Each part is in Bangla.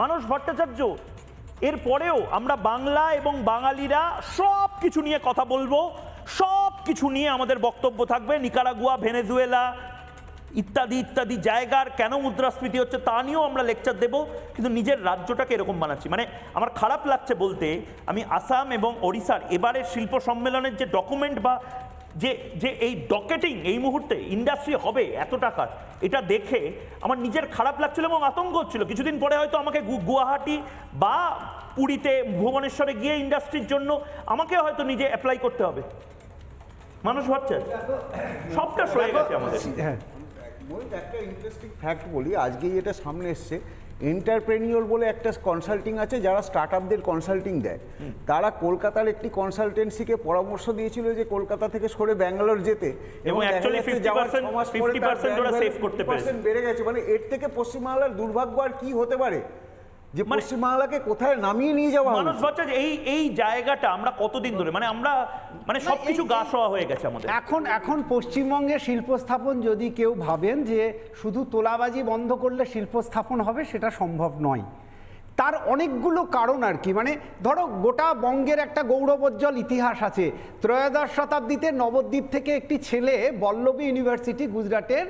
মানস ভট্টাচার্য এরপরেও আমরা বাংলা এবং বাঙালিরা সব কিছু নিয়ে কথা বলব, সব কিছু নিয়ে আমাদের বক্তব্য থাকবে, নিকারাগুয়া, ভেনেজুয়েলা, ইত্যাদি ইত্যাদি জায়গার কেন মুদ্রাস্ফীতি হচ্ছে তা নিয়েও আমরা লেকচার দেব, কিন্তু নিজের রাজ্যটাকে এরকম বানাচ্ছি। মানে আমার খারাপ লাগছে বলতে, আমি আসাম এবং ওড়িশার এবারের শিল্প সম্মেলনের যে ডকুমেন্ট বা যে যে এই ডকেটিং এই মুহূর্তে ইন্ডাস্ট্রি হবে এত টাকার এটা দেখে আমার নিজের খারাপ লাগছিল এবং আতঙ্ক হচ্ছিল। কিছুদিন পরে হয়তো আমাকে গু- গুয়াহাটি বা পুরীতে ভুবনেশ্বরে গিয়ে ইন্ডাস্ট্রির জন্য আমাকে হয়তো নিজে অ্যাপ্লাই করতে হবে। মানুষ ভাবছে সবটা সয়ে গেছে আমাদের। হ্যাঁ। একটা ইন্টারেস্টিং ফ্যাক্ট বলি আজকেই এটা সামনে এসছে। এন্টারপ্রেনিওর বলে একটা কনসাল্টিং আছে যারা স্টার্ট আপদের কনসাল্টিং দেয় তারা কলকাতার একটি কনসালটেন্সিকে পরামর্শ দিয়েছিল যে কলকাতা থেকে সরে ব্যাঙ্গালোর যেতে এবং দেখা actually যাচ্ছে যাওয়ার 50% ছ মাস পরে তার 50% ওরা bank save করতে 50% বেড়ে গেছে। মানে এর থেকে পশ্চিমবাংলার দুর্ভাগ্য আর কি হতে পারে? যে মানে- পশ্চিমবাংলাকে কোথায় নামিয়ে নিয়ে যাওয়া মানুষ যে এই এই জায়গাটা আমরা কতদিন ধরে মানে আমরা মানে সবকিছু গা শোয়া হয়ে গেছে আমাদের। এখন এখন পশ্চিমবঙ্গে শিল্প স্থাপন যদি কেউ ভাবেন যে শুধু তোলাবাজি বন্ধ করলে শিল্প স্থাপন হবে সেটা সম্ভব নয়। তার অনেকগুলো কারণ আর কি মানে ধরো গোটা বঙ্গের একটা গৌরবোজ্জ্বল ইতিহাস আছে। ত্রয়োদশ শতাব্দীতে নবদ্বীপ থেকে একটি ছেলে বল্লভী ইউনিভার্সিটি গুজরাটের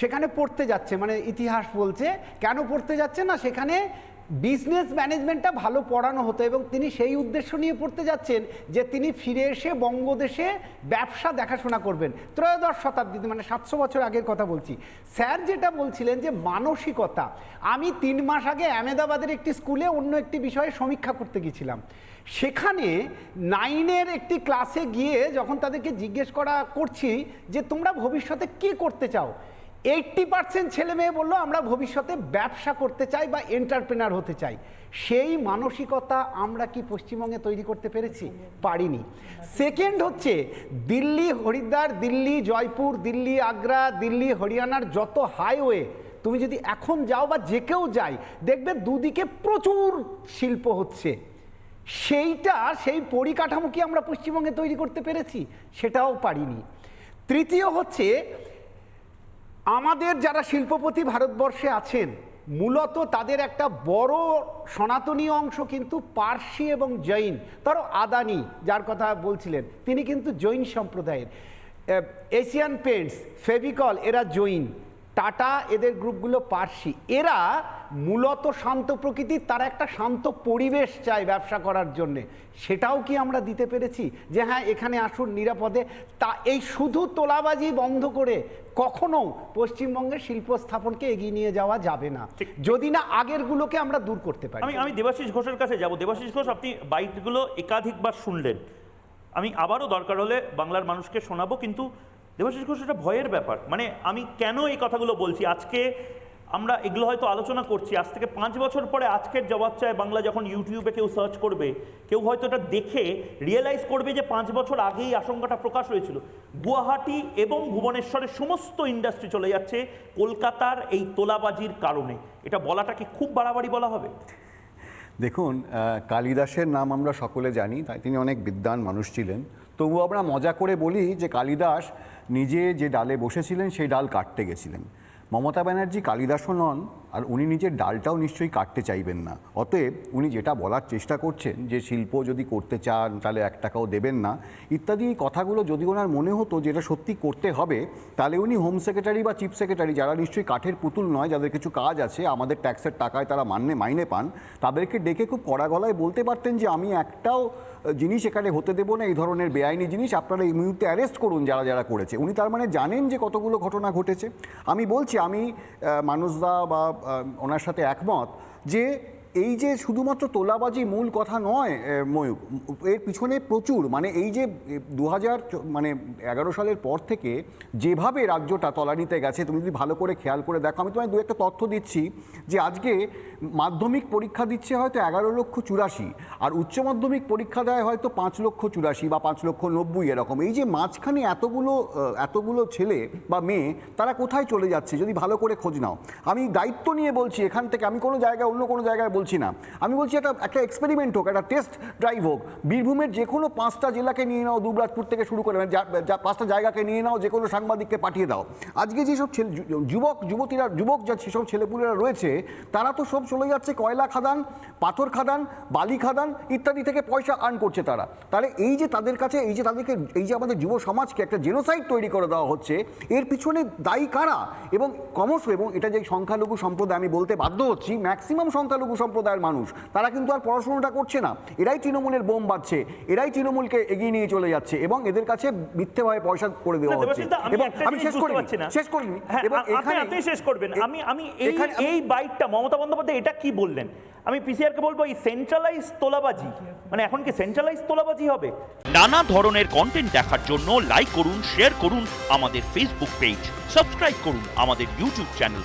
সেখানে পড়তে যাচ্ছে। মানে ইতিহাস বলছে কেন পড়তে যাচ্ছে না? সেখানে বিজনেস ম্যানেজমেন্টটা ভালো পড়ানো হতো এবং তিনি সেই উদ্দেশ্য নিয়ে পড়তে যাচ্ছেন যে তিনি ফিরে এসে বঙ্গদেশে ব্যবসা দেখাশোনা করবেন। ত্রয়োদশ শতাব্দীতে মানে সাতশো বছর আগের কথা বলছি। স্যার যেটা বলছিলেন যে মানসিকতা। আমি তিন মাস আগে আহমেদাবাদের একটি স্কুলে অন্য একটি বিষয়ে সমীক্ষা করতে গেছিলাম। সেখানে নাইনের একটি ক্লাসে গিয়ে যখন তাদেরকে জিজ্ঞেস করা করছি যে তোমরা ভবিষ্যতে কি করতে চাও? এইট্টি পার্সেন্ট ছেলে মেয়ে বলল, আমরা ভবিষ্যতে ব্যবসা করতে চাই বা এন্টারপ্রেনার হতে চাই। সেই মানসিকতা আমরা কি পশ্চিমবঙ্গে তৈরি করতে পেরেছি? পারিনি। সেকেন্ড হচ্ছে, দিল্লি, হরিদ্বার, দিল্লি, জয়পুর, দিল্লি, আগ্রা, দিল্লি, হরিয়ানার যত হাইওয়ে তুমি যদি এখন যাও বা যে কেউ যায়, দেখবে দুদিকে প্রচুর শিল্প হচ্ছে। সেইটা, সেই পরিকাঠামো কি আমরা পশ্চিমবঙ্গে তৈরি করতে পেরেছি? সেটাও পারিনি। তৃতীয় হচ্ছে আমাদের যারা শিল্পপতি ভারতবর্ষে আছেন, মূলত তাদের একটা বড় সনাতনী অংশ কিন্তু পার্সি এবং জৈন। ধরো আদানি, যার কথা বলছিলেন, তিনি কিন্তু জৈন সম্প্রদায়ের। এশিয়ান পেন্টস, ফেভিকল, এরা জৈন। টাটা এদের গ্রুপগুলো পার্সি। এরা মূলত শান্ত প্রকৃতির তারা একটা শান্ত পরিবেশ চায় ব্যবসা করার জন্যে। সেটাও কি আমরা দিতে পেরেছি? যে হ্যাঁ এখানে আসুন নিরাপদে। তা এই শুধু তোলাবাজি বন্ধ করে কখনো পশ্চিমবঙ্গের শিল্প স্থাপনকে এগিয়ে নিয়ে যাওয়া যাবে না। যদি না আগেরগুলোকে আমরা দূর করতে পারি। আমি আমি দেবাশিস ঘোষের কাছে যাব। দেবাশিস ঘোষ আপনি বাইটগুলো একাধিকবার শুনলেন। আমি আবারও দরকার হলে বাংলার মানুষকে শোনাবো কিন্তু দেবাশিস ঘোষ, এটা ভয়ের ব্যাপার। মানে আমি কেন এই কথাগুলো বলছি? আজকে আমরা এগুলো হয়তো আলোচনা করছি। আজ থেকে পাঁচ বছর পরে আজকের জবাব চায় বাংলা যখন ইউটিউবে কেউ সার্চ করবে, কেউ হয়তো এটা দেখে রিয়েলাইজ করবে যে পাঁচ বছর আগেই আশঙ্কাটা প্রকাশ হয়েছিল। গুয়াহাটি এবং ভুবনেশ্বরের সমস্ত ইন্ডাস্ট্রি চলে যাচ্ছে কলকাতার এই তোলাবাজির কারণে। এটা বলাটা কি খুব বাড়াবাড়ি বলা হবে। দেখুন কালিদাসের নাম আমরা সকলে জানি, তাই তিনি অনেক বিদ্বান মানুষ ছিলেন। তবুও আমরা মজা করে বলি যে কালিদাস নিজে যে ডালে বসেছিলেন, সেই ডাল কাটতে গেছিলেন। মমতা ব্যানার্জি কালিদাসও নন আর উনি নিজের ডালটাও নিশ্চয়ই কাটতে চাইবেন না। অতএব উনি যেটা বলার চেষ্টা করছেন যে শিল্প যদি করতে চান, তাহলে এক টাকাও দেবেন না। ইত্যাদি এই কথাগুলো যদি ওনার মনে হতো যে এটা সত্যি করতে হবে, তাহলে উনি হোম সেক্রেটারি বা চিফ সেক্রেটারি যারা নিশ্চয়ই কাঠের পুতুল নয়, যাদের কিছু কাজ আছে, আমাদের ট্যাক্সের টাকায় তারা মান্যে মাইনে পান, তাদেরকে ডেকে খুব কড়া গলায় বলতে পারতেন যে আমি একটাও জিনিস এখানে হতে দেবো না, এই ধরনের বেআইনি জিনিস আপনারা এই মুহূর্তে অ্যারেস্ট করুন যারা যারা করেছে। উনি তার মানে জানেন যে কতগুলো ঘটনা ঘটেছে। আমি বলছি, আমি মানুষদা বা ওনার সাথে একমত যে এই যে শুধুমাত্র তোলাবাজি মূল কথা নয় এ, ময়ূক এর পিছনে প্রচুর মানে এই যে দু হাজার মানে এগারো সালের পর থেকে যেভাবে রাজ্যটা তলানিতে গেছে তুমি যদি ভালো করে খেয়াল করে দেখো আমি তোমায় দু একটা তথ্য দিচ্ছি যে আজকে মাধ্যমিক পরীক্ষা দিচ্ছে হয়তো এগারো লক্ষ চুরাশি আর উচ্চ মাধ্যমিক পরীক্ষা দেয় হয়তো পাঁচ লক্ষ চুরাশি বা পাঁচ লক্ষ নব্বই এরকম। এই যে মাঝখানে এতগুলো এতগুলো ছেলে বা মেয়ে তারা কোথায় চলে যাচ্ছে? যদি ভালো করে খোঁজ নাও। আমি দায়িত্ব নিয়ে বলছি এখান থেকে আমি কোনো জায়গায় অন্য কোনো জায়গায় বলছি না। আমি বলছি একটা একটা এক্সপেরিমেন্ট হোক, একটা টেস্ট ড্রাইভ হোক। বীরভূমের যে কোনো পাঁচটা জেলাকে নিয়ে নাও, দুবরাজপুর থেকে শুরু করে মানে পাঁচটা জায়গাকে নিয়ে নাও যে কোনো সাংবাদিককে পাঠিয়ে দাও। আজকে যেসব ছেলে যুবক, যুবতীরা, যুবক যা সেসব ছেলেপুলেরা রয়েছে, তারা তো সব চলে যাচ্ছে কয়লা খাদান, পাথর খাদান, বালি খাদান ইত্যাদি থেকে পয়সা আর্ন করছে তারা। তাহলে এই যে তাদের কাছে, এই যে তাদেরকে, এই যে আমাদের যুব সমাজকে একটা জেনোসাইড তৈরি করে দেওয়া হচ্ছে, এর পিছনে দায়ী কারা? এবং ক্রমশ, এবং এটা যে সংখ্যালঘু সম্প্রদায়, আমি বলতে বাধ্য হচ্ছি ম্যাক্সিমাম সংখ্যালঘু সম্প্রদায়ের মানুষ। তারা কিন্তু আর পড়াশোনাটা করছে না। এরাই তৃণমূলের বোম বাজছে এরাই তৃণমূলকে এগিয়ে নিয়ে চলে যাচ্ছে এবং এদের কাছে মিথ্যেভাবে পয়সা করে দেওয়া হচ্ছে। এবং আমি শেষ না। শেষ করিনি। হ্যাঁ, এবং এখানে আপনি শেষ করবেন। আমি আমি এই এখানে এই বাইকটা মমতা বন্দ্যোপাধ্যায় এটা কি বললেন? আমি পিসিআরকে বলব এই সেন্ট্রালাইজ তোলাবাজি। মানে এখন কি সেন্ট্রালাইজ তোলাবাজি হবে? নানা ধরনের কন্টেন্ট দেখার জন্য লাইক করুন শেয়ার করুন আমাদের ফেসবুক পেজ সাবস্ক্রাইব করুন আমাদের ইউটিউব চ্যানেল